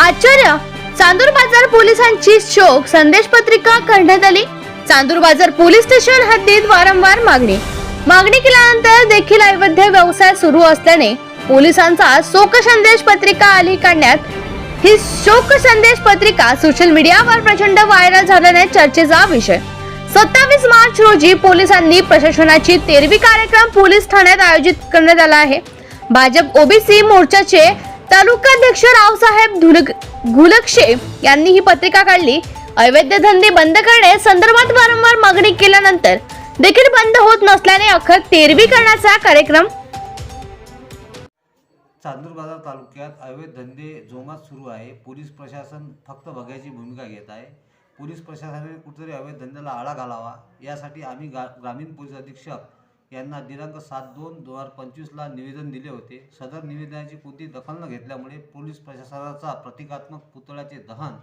आश्चर्य चांदूर बाजार पोलिसांची शोक संदेश पत्रिका काढण्यात आली. चांदूर बाजार पोलीस स्टेशन हद्दीत वारंवार मागणी. मागणी केल्यानंतर देखील अवैध व्यवसाय सुरू असल्याने पोलिसांचा शोक संदेश पत्रिका आली काढण्यात. ही शोक संदेश पत्रिका सोशल मीडियावर प्रचंड व्हायरल झाल्याने चर्चेचा विषय. सत्तावीस मार्च रोजी पोलिसांनी प्रशासनाची तेरवी कार्यक्रम पोलीस ठाण्यात आयोजित करण्यात आला आहे. भाजप ओबीसी मोर्चाचे तालुकाध्यक्ष रावसाहेब धुलग घुलक्षे यांनी ही पत्रिका काढली. अवैध धंदे बंद करणे संदर्भात वारंवार मागणी केल्यानंतर देखील बंद होत नसल्याने अखेर तेरवी करण्याचा कार्यक्रम चांदूर बाजार तालुक्यात अवैध धंदे जोमात सुरू आहे. पोलीस प्रशासन फक्त बघायची भूमिका घेत आहे. पोलीस प्रशासनाने कुठेतरी अवैध धंद्याला आळा घालावा. यासाठी आम्ही ग्रामीण पोलीस अधीक्षक यांना दिनांक सात दोन दोन हजार पंचवीसला निवेदन दिले होते. सदर निवेदनाची कोणती दखल न घेतल्यामुळे पोलीस प्रशासनाचा प्रतिकात्मक पुतळ्याचे दहन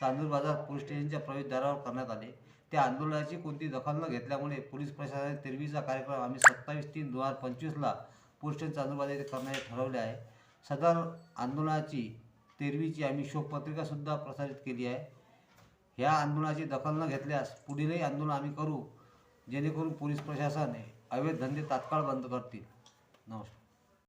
चांदूर बाजार पोलीस स्टेशनच्या प्रवेशद्वारावर करण्यात आले. त्या आंदोलनाची कोणती दखल न घेतल्यामुळे पोलीस प्रशासनाने तेरवीचा कार्यक्रम आम्ही सत्तावीस तीन दोन हजार पंचवीसला पोलीस स्टेशन चांदूरबाजार येथे करण्याचे ठरवले आहे. सदर आंदोलनाची तेरवीची आम्ही शोकपत्रिकासुद्धा प्रसारित केली आहे. ह्या आंदोलनाची दखल न घेतल्यास पुढीलही आंदोलन आम्ही करू जेणेकरून पोलीस प्रशासन अवैध धंदे तात्काळ बंद करतील. नमस्कार.